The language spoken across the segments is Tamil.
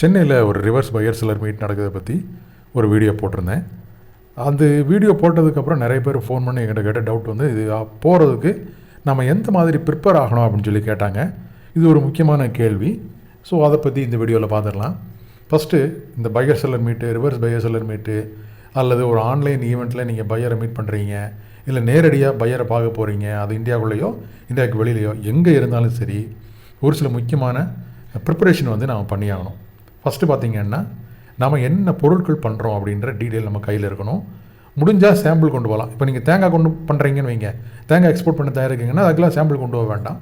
சென்னையில் ஒரு ரிவர்ஸ் பையர் சிலர் மீட் நடக்கிறத பற்றி ஒரு வீடியோ போட்டிருந்தேன். அந்த வீடியோ போட்டதுக்கப்புறம் நிறைய பேர் ஃபோன் பண்ணி எங்கிட்ட கேட்ட டவுட் வந்து இது போகிறதுக்கு நம்ம எந்த மாதிரி ப்ரிப்பேர் ஆகணும் அப்படின்னு சொல்லி கேட்டாங்க. இது ஒரு முக்கியமான கேள்வி. ஸோ அதை பற்றி இந்த வீடியோவில் பார்த்துடலாம் ஃபஸ்ட்டு இந்த buyer seller meet reverse buyer seller meet அல்லது ஒரு ஆன்லைன் ஈவெண்ட்டில் நீங்கள் பையரை மீட் பண்ணுறீங்க இல்லை நேரடியாக பையரை பார்க்க போகிறீங்க அது இந்தியாவுக்குள்ளேயோ இந்தியாவுக்கு வெளியிலையோ எங்கே இருந்தாலும் சரி ஒரு சில முக்கியமான ப்ரிப்பரேஷன் வந்து நாம் பண்ணியாகணும். ஃபஸ்ட்டு பார்த்திங்கன்னா நம்ம என்ன பொருட்கள் பண்ணுறோம் அப்படின்ற டீட்டெயில் நம்ம கையில் இருக்கணும். முடிஞ்சால் சாம்பிள் கொண்டு போகலாம் இப்போ நீங்கள் தேங்காய் கொண்டு பண்ணுறீங்கன்னு வைங்க. தேங்காய் எக்ஸ்போர்ட் பண்ண தயாரிக்கீங்கன்னா அதுக்கெல்லாம் சாம்பிள் கொண்டு போக வேண்டாம்.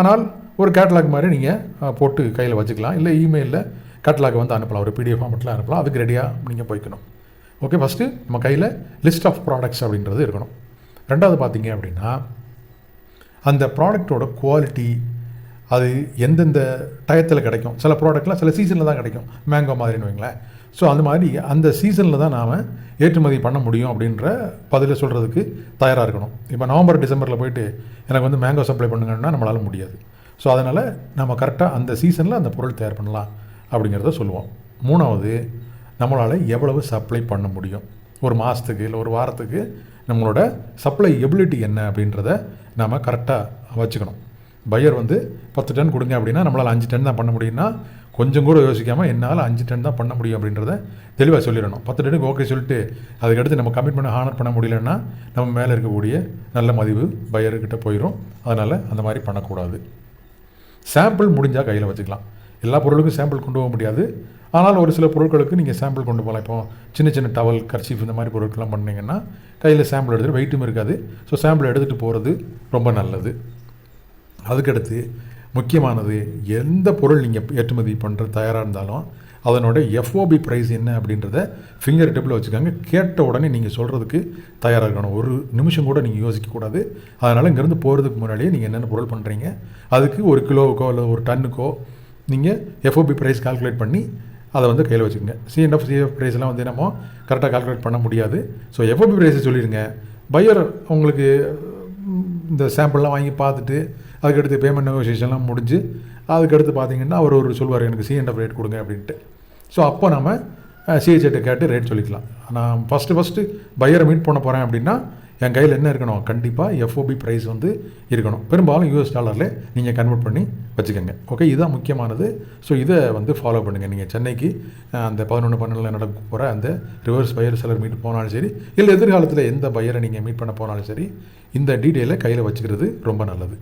ஆனால் ஒரு கேட்லாக் மாதிரி நீங்கள் போட்டு கையில் வச்சுக்கலாம். இல்லை இமெயிலில் கேட்லாக் வந்து அனுப்பலாம். ஒரு பிடிஎஃப் ஃபார்மெட்டில் அனுப்பலாம். அதுக்கு ரெடியாக நீங்கள் போய்க்கணும். ஓகே ஃபஸ்ட்டு நம்ம கையில் லிஸ்ட் ஆஃப் ப்ராடக்ட்ஸ் அப்படின்றது இருக்கணும். ரெண்டாவது பார்த்தீங்க அப்படின்னா அந்த ப்ராடக்டோட குவாலிட்டி அது எந்தெந்த டயத்தில் கிடைக்கும்? சில ப்ராடக்ட்லாம் சில சீசனில் தான் கிடைக்கும். மேங்கோ மாதிரின்னு வைங்களேன். ஸோ அந்த மாதிரி அந்த சீசனில் தான் நாம் ஏற்றுமதி பண்ண முடியும் அப்படின்ற பதிலை சொல்கிறதுக்கு தயாராக இருக்கணும். இப்போ நவம்பர் டிசம்பரில் போயிட்டு எனக்கு வந்து மேங்கோ சப்ளை பண்ணுங்கன்னா நம்மளால் முடியாது. ஸோ அதனால் நம்ம கரெக்டாக அந்த சீசனில் அந்த பொருள் தயார் பண்ணலாம் அப்படிங்கிறத சொல்லுவோம். மூணாவது நம்மளால் எவ்வளவு சப்ளை பண்ண முடியும்? ஒரு மாதத்துக்கு இல்லை ஒரு வாரத்துக்கு நம்மளோட சப்ளை எபிலிட்டி என்ன அப்படின்றத நம்ம கரெக்டாக வச்சுக்கணும். பையர் வந்து பத்து டன் கொடுங்க அப்படின்னா நம்மளால் அஞ்சு டன் தான் பண்ண முடியும்னா கொஞ்சம் கூட யோசிக்காமல் என்னால் அஞ்சு டன் தான் பண்ண முடியும் அப்படின்றத தெளிவாக சொல்லிடணும். பத்து டனுக்கு ஓகே சொல்லிட்டு அதுக்கடுத்து நம்ம கமிட்மெண்ட் ஹானர் பண்ண முடியலன்னா நம்ம மேலே இருக்கக்கூடிய நல்ல மதிப்பு பையர்கிட்ட போயிடும் அதனால் அந்த மாதிரி பண்ணக்கூடாது. சாம்பிள் முடிஞ்சால் கையில் வச்சுக்கலாம். எல்லா பொருளுக்கும் சாம்பிள் கொண்டு போக முடியாது. ஆனால் ஒரு சில பொருட்களுக்கு நீங்கள் சாம்பிள் கொண்டு போகலாம். இப்போ சின்ன சின்ன டவல் கர்ச்சீஃப் இந்த மாதிரி பொருட்கள்லாம் பண்ணிங்கன்னா கையில் சாம்பிள் எடுத்துகிட்டு வெயிட்டும் இருக்காது. ஸோ சாம்பிள் எடுத்துகிட்டு போகிறது ரொம்ப நல்லது. அதுக்கடுத்து முக்கியமானது எந்த பொருள் நீங்கள் ஏற்றுமதி பண்ணுற தயாராக இருந்தாலும் அதனோட எஃப்ஓபி ப்ரைஸ் என்ன அப்படின்றத ஃபிங்கர் டிப்பில் வச்சுக்கோங்க. கேட்ட உடனே நீங்கள் சொல்கிறதுக்கு தயாராக இருக்கணும். ஒரு நிமிஷம் கூட நீங்கள் யோசிக்கக்கூடாது அதனால் இங்கேருந்து போகிறதுக்கு முன்னாடியே நீங்கள் என்னென்ன பொருள் பண்ணுறீங்க அதுக்கு ஒரு கிலோவுக்கோ இல்லை ஒரு டன்னுக்கோ நீங்கள் எஃப்ஓபி ப்ரைஸ் கால்குலேட் பண்ணி அதை வந்து கையில் வச்சுக்கோங்க. சிஎன்எஃப் சிஎஃப் ப்ரைஸ்லாம் வந்து என்னமோ கரெக்டாக கால்குலேட் பண்ண முடியாது. ஸோ எஃப்ஓபி ப்ரைஸை சொல்லிடுங்க. பையர் உங்களுக்கு இந்த சாம்பிள்லாம் வாங்கி பார்த்துட்டு அதுக்கடுத்து பேமெண்ட் நெகோசியேஷன்லாம் முடிஞ்சு அதுக்கடுத்து பார்த்தீங்கன்னா அவர் ஒரு சொல்வார் எனக்கு சிஎன்எஃப் ரேட் கொடுங்க அப்படின்ட்டு. ஸோ அப்போ நம்ம சிஹெச்ஐட்டை கேட்டு ரேட் சொல்லிக்கலாம். நான் ஃபஸ்ட்டு ஃபஸ்ட்டு பையரை மீட் பண்ண போகிறேன் அப்படின்னா என் கையில் என்ன இருக்கணும்? கண்டிப்பாக எஃப்ஓபி ப்ரைஸ் வந்து இருக்கணும். பெரும்பாலும் யூஎஸ் டாலரில் நீங்கள் கன்வெர்ட் பண்ணி வச்சுக்கோங்க. ஓகே இதுதான் முக்கியமானது. ஸோ இதை வந்து ஃபாலோ பண்ணுங்கள் நீங்கள் சென்னைக்கு அந்த பதினொன்று பன்னெண்டில் நடக்க போகிற அந்த ரிவர்ஸ் பையர் செலர் மீட் போனாலும் சரி இல்லை எதிர்காலத்தில் எந்த பையரை நீங்கள் மீட் பண்ண போனாலும் சரி இந்த டீட்டெயிலை கையில் வச்சுக்கிறது ரொம்ப நல்லது.